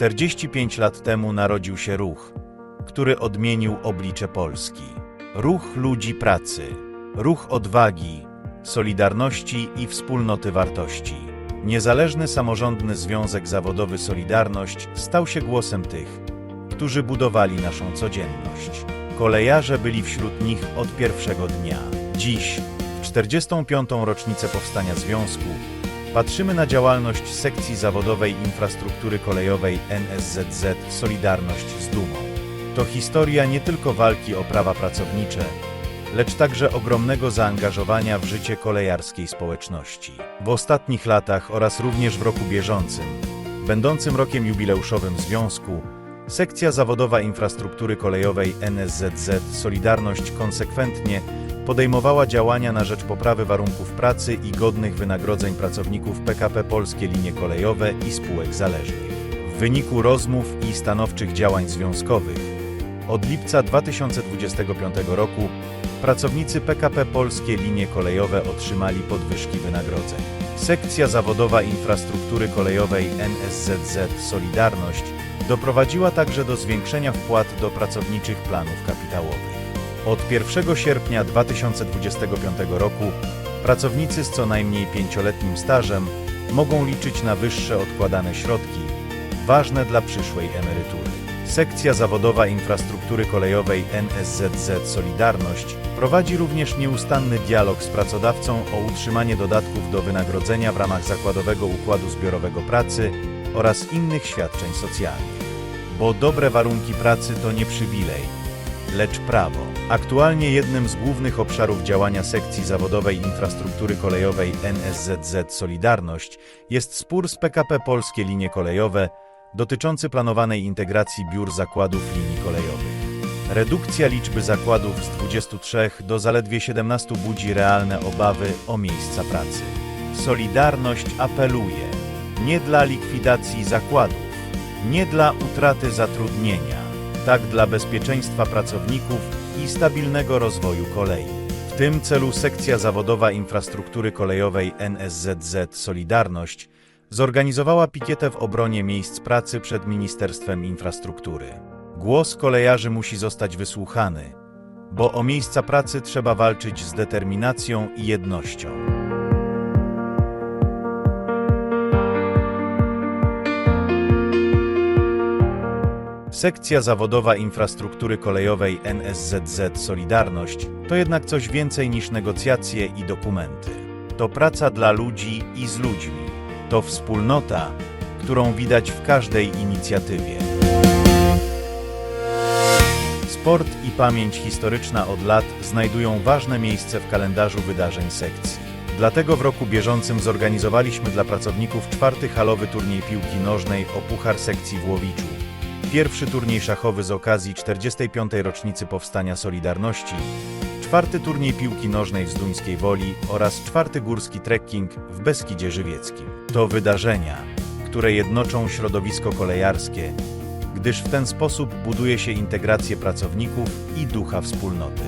45 lat temu narodził się ruch, który odmienił oblicze Polski. Ruch ludzi pracy, ruch odwagi, solidarności i wspólnoty wartości. Niezależny samorządny związek zawodowy Solidarność stał się głosem tych, którzy budowali naszą codzienność. Kolejarze byli wśród nich od pierwszego dnia. Dziś, w 45. rocznicę powstania związku, patrzymy na działalność sekcji zawodowej infrastruktury kolejowej NSZZ Solidarność z dumą. To historia nie tylko walki o prawa pracownicze, lecz także ogromnego zaangażowania w życie kolejarskiej społeczności. W ostatnich latach oraz również w roku bieżącym, będącym rokiem jubileuszowym Związku, Sekcja Zawodowa Infrastruktury Kolejowej NSZZ Solidarność konsekwentnie podejmowała działania na rzecz poprawy warunków pracy i godnych wynagrodzeń pracowników PKP Polskie Linie Kolejowe i spółek zależnych. W wyniku rozmów i stanowczych działań związkowych od lipca 2025 roku pracownicy PKP Polskie Linie Kolejowe otrzymali podwyżki wynagrodzeń. Sekcja Zawodowa Infrastruktury Kolejowej NSZZ Solidarność doprowadziła także do zwiększenia wpłat do pracowniczych planów kapitałowych. Od 1 sierpnia 2025 roku pracownicy z co najmniej pięcioletnim stażem mogą liczyć na wyższe odkładane środki, ważne dla przyszłej emerytury. Sekcja Zawodowa Infrastruktury Kolejowej NSZZ Solidarność prowadzi również nieustanny dialog z pracodawcą o utrzymanie dodatków do wynagrodzenia w ramach zakładowego układu zbiorowego pracy oraz innych świadczeń socjalnych. Bo dobre warunki pracy to nie przywilej, lecz prawo. Aktualnie jednym z głównych obszarów działania sekcji zawodowej infrastruktury kolejowej NSZZ Solidarność jest spór z PKP Polskie Linie Kolejowe dotyczący planowanej integracji biur zakładów linii kolejowych. Redukcja liczby zakładów z 23 do zaledwie 17 budzi realne obawy o miejsca pracy. Solidarność apeluje nie dla likwidacji zakładów, nie dla utraty zatrudnienia, tak dla bezpieczeństwa pracowników i stabilnego rozwoju kolei. W tym celu Sekcja Zawodowa Infrastruktury Kolejowej NSZZ Solidarność zorganizowała pikietę w obronie miejsc pracy przed Ministerstwem Infrastruktury. Głos kolejarzy musi zostać wysłuchany, bo o miejsca pracy trzeba walczyć z determinacją i jednością. Sekcja Zawodowa Infrastruktury Kolejowej NSZZ Solidarność to jednak coś więcej niż negocjacje i dokumenty. To praca dla ludzi i z ludźmi. To wspólnota, którą widać w każdej inicjatywie. Sport i pamięć historyczna od lat znajdują ważne miejsce w kalendarzu wydarzeń sekcji. Dlatego w roku bieżącym zorganizowaliśmy dla pracowników czwarty halowy turniej piłki nożnej o Puchar Sekcji w Łowiczu. Pierwszy turniej szachowy z okazji 45. rocznicy Powstania Solidarności, czwarty turniej piłki nożnej w Zduńskiej Woli oraz czwarty górski trekking w Beskidzie Żywieckim. To wydarzenia, które jednoczą środowisko kolejarskie, gdyż w ten sposób buduje się integrację pracowników i ducha wspólnoty.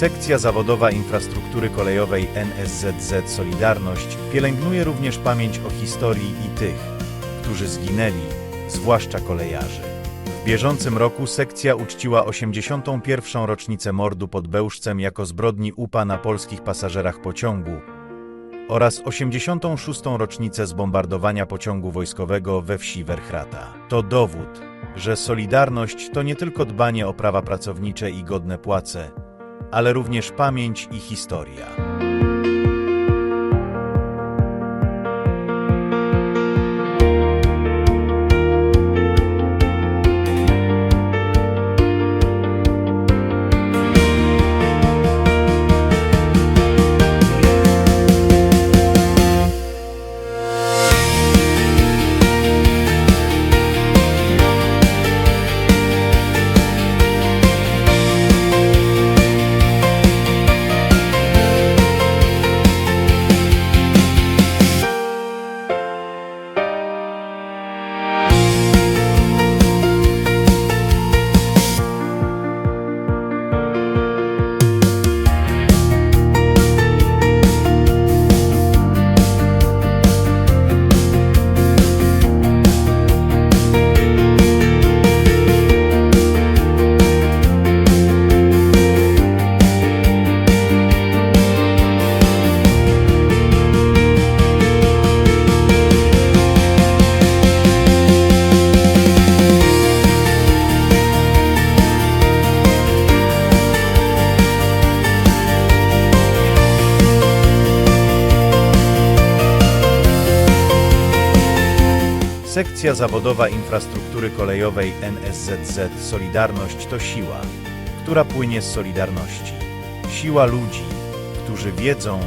Sekcja Zawodowa Infrastruktury Kolejowej NSZZ Solidarność pielęgnuje również pamięć o historii i tych, którzy zginęli, zwłaszcza kolejarzy. W bieżącym roku sekcja uczciła 81. rocznicę mordu pod Bełżcem jako zbrodni UPA na polskich pasażerach pociągu oraz 86. rocznicę zbombardowania pociągu wojskowego we wsi Werchrata. To dowód, że solidarność to nie tylko dbanie o prawa pracownicze i godne płace, ale również pamięć i historia. Sekcja Zawodowa Infrastruktury Kolejowej NSZZ Solidarność to siła, która płynie z Solidarności. Siła ludzi, którzy wiedzą,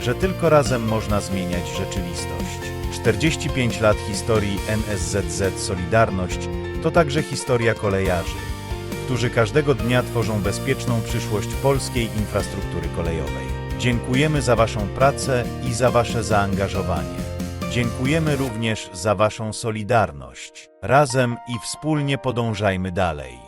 że tylko razem można zmieniać rzeczywistość. 45 lat historii NSZZ Solidarność to także historia kolejarzy, którzy każdego dnia tworzą bezpieczną przyszłość polskiej infrastruktury kolejowej. Dziękujemy za Waszą pracę i za Wasze zaangażowanie. Dziękujemy również za Waszą solidarność. Razem i wspólnie podążajmy dalej.